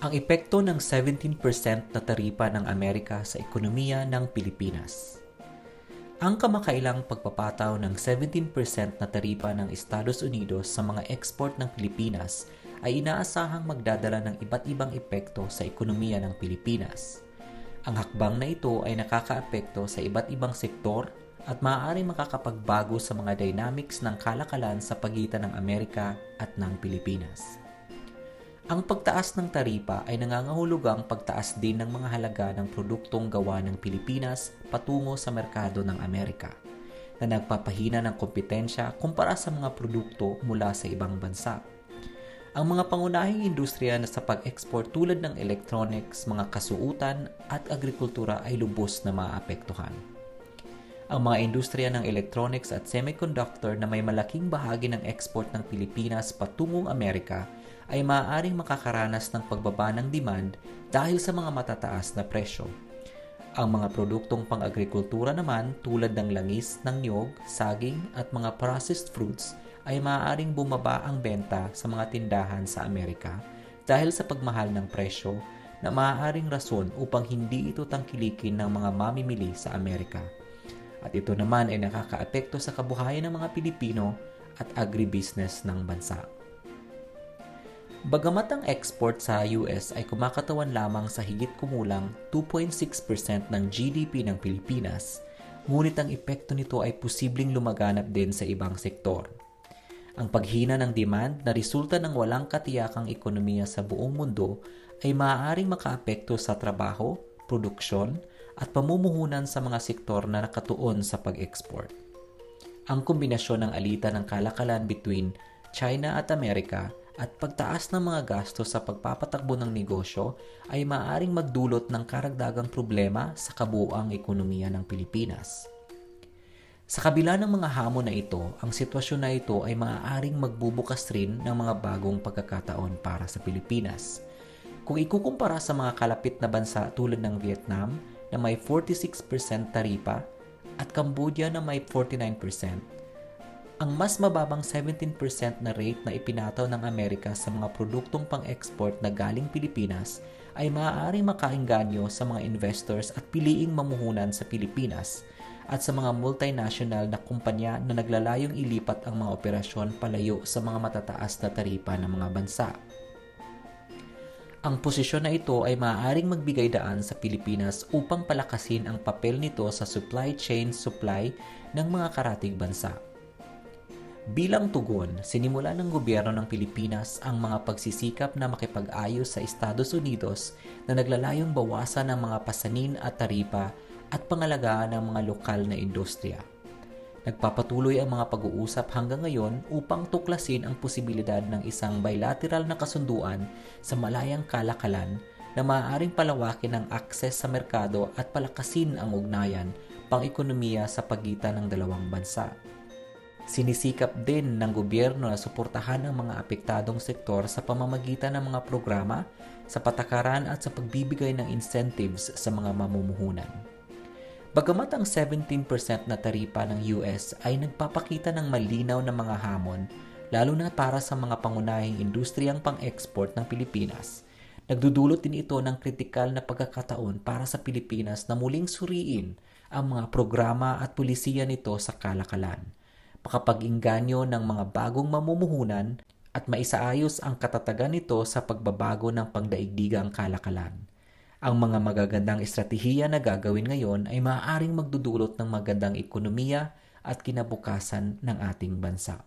Ang epekto ng 17% na taripa ng Amerika sa ekonomiya ng Pilipinas. Ang kamakailang pagpapataw ng 17% na taripa ng Estados Unidos sa mga export ng Pilipinas ay inaasahang magdadala ng iba't ibang epekto sa ekonomiya ng Pilipinas. Ang hakbang na ito ay nakakaapekto sa iba't ibang sektor at maaaring makakapagbago sa mga dynamics ng kalakalan sa pagitan ng Amerika at ng Pilipinas. Ang pagtaas ng taripa ay nangangahulugang pagtaas din ng mga halaga ng produktong gawa ng Pilipinas patungo sa merkado ng Amerika na nagpapahina ng kompetensya kumpara sa mga produkto mula sa ibang bansa. Ang mga pangunahing industriya na sa pag-export tulad ng electronics, mga kasuutan at agrikultura ay lubos na maapektuhan. Ang mga industriya ng electronics at semiconductor na may malaking bahagi ng export ng Pilipinas patungong Amerika ay maaaring makakaranas ng pagbaba ng demand dahil sa mga matataas na presyo. Ang mga produktong pang-agrikultura naman tulad ng langis ng niyog, saging at mga processed fruits ay maaaring bumaba ang benta sa mga tindahan sa Amerika dahil sa pagmahal ng presyo na maaaring rason upang hindi ito tangkilikin ng mga mamimili sa Amerika. At ito naman ay nakakaapekto sa kabuhayan ng mga Pilipino at agribusiness ng bansa. Bagamat ang export sa US ay kumakatawan lamang sa higit kumulang 2.6% ng GDP ng Pilipinas, ngunit ang epekto nito ay posibleng lumaganap din sa ibang sektor. Ang paghina ng demand na resulta ng walang katiyakang ekonomiya sa buong mundo ay maaaring makaapekto sa trabaho, produksyon, at pamumuhunan sa mga sektor na nakatuon sa pag-export. Ang kombinasyon ng alita ng kalakalan between China at Amerika at pagtaas ng mga gastos sa pagpapatakbo ng negosyo ay maaaring magdulot ng karagdagang problema sa kabuuang ekonomiya ng Pilipinas. Sa kabila ng mga hamon na ito, ang sitwasyon na ito ay maaaring magbubukas rin ng mga bagong pagkakataon para sa Pilipinas. Kung ikukumpara sa mga kalapit na bansa tulad ng Vietnam na may 46% taripa at Cambodia na may 49%, ang mas mababang 17% na rate na ipinataw ng Amerika sa mga produktong pang-export na galing Pilipinas ay maaaring makainganyo sa mga investors at piliing mamuhunan sa Pilipinas at sa mga multinational na kumpanya na naglalayong ilipat ang mga operasyon palayo sa mga matataas na taripa ng mga bansa. Ang posisyon na ito ay maaaring magbigay daan sa Pilipinas upang palakasin ang papel nito sa supply chain supply ng mga karatig bansa. Bilang tugon, sinimula ng gobyerno ng Pilipinas ang mga pagsisikap na makipag-ayos sa Estados Unidos na naglalayong bawasan ng mga pasanin at taripa at pangalagaan ng mga lokal na industriya. Nagpapatuloy ang mga pag-uusap hanggang ngayon upang tuklasin ang posibilidad ng isang bilateral na kasunduan sa malayang kalakalan na maaaring palawakin ang akses sa merkado at palakasin ang ugnayan pang-ekonomiya sa pagitan ng dalawang bansa. Sinisikap din ng gobyerno na suportahan ang mga apektadong sektor sa pamamagitan ng mga programa, sa patakaran at sa pagbibigay ng incentives sa mga mamumuhunan. Bagamat ang 17% na taripa ng US ay nagpapakita ng malinaw na mga hamon, lalo na para sa mga pangunahing industriyang pang-export ng Pilipinas, nagdudulot din ito ng kritikal na pagkakataon para sa Pilipinas na muling suriin ang mga programa at pulisiya nito sa kalakalan makapag-inganyo ng mga bagong mamumuhunan at maisaayos ang katatagan nito sa pagbabago ng pangdaigdigang kalakalan. Ang mga magagandang estratehiya na gagawin ngayon ay maaaring magdudulot ng magandang ekonomiya at kinabukasan ng ating bansa.